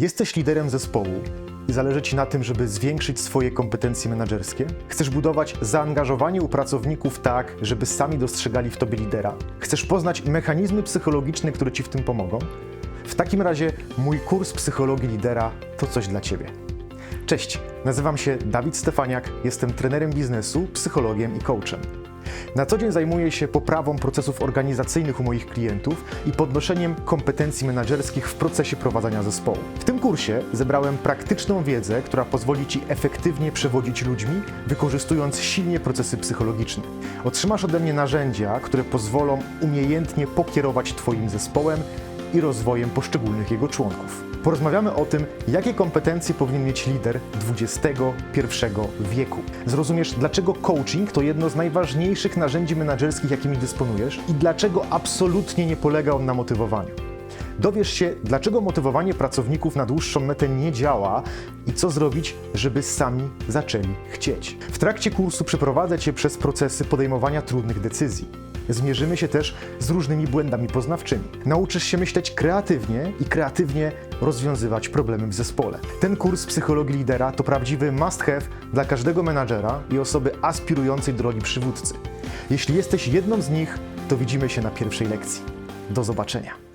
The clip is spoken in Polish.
Jesteś liderem zespołu i zależy Ci na tym, żeby zwiększyć swoje kompetencje menedżerskie? Chcesz budować zaangażowanie u pracowników tak, żeby sami dostrzegali w Tobie lidera? Chcesz poznać mechanizmy psychologiczne, które Ci w tym pomogą? W takim razie mój kurs psychologii lidera to coś dla Ciebie. Cześć, nazywam się Dawid Stefaniak, jestem trenerem biznesu, psychologiem i coachem. Na co dzień zajmuję się poprawą procesów organizacyjnych u moich klientów i podnoszeniem kompetencji menedżerskich w procesie prowadzenia zespołu. Kursie zebrałem praktyczną wiedzę, która pozwoli Ci efektywnie przewodzić ludźmi, wykorzystując silnie procesy psychologiczne. Otrzymasz ode mnie narzędzia, które pozwolą umiejętnie pokierować Twoim zespołem i rozwojem poszczególnych jego członków. Porozmawiamy o tym, jakie kompetencje powinien mieć lider XXI wieku. Zrozumiesz, dlaczego coaching to jedno z najważniejszych narzędzi menedżerskich, jakimi dysponujesz i dlaczego absolutnie nie polega on na motywowaniu. Dowiesz się, dlaczego motywowanie pracowników na dłuższą metę nie działa i co zrobić, żeby sami zaczęli chcieć. W trakcie kursu przeprowadzę Cię przez procesy podejmowania trudnych decyzji. Zmierzymy się też z różnymi błędami poznawczymi. Nauczysz się myśleć kreatywnie i kreatywnie rozwiązywać problemy w zespole. Ten kurs psychologii lidera to prawdziwy must have dla każdego menadżera i osoby aspirującej do roli przywódcy. Jeśli jesteś jedną z nich, to widzimy się na pierwszej lekcji. Do zobaczenia.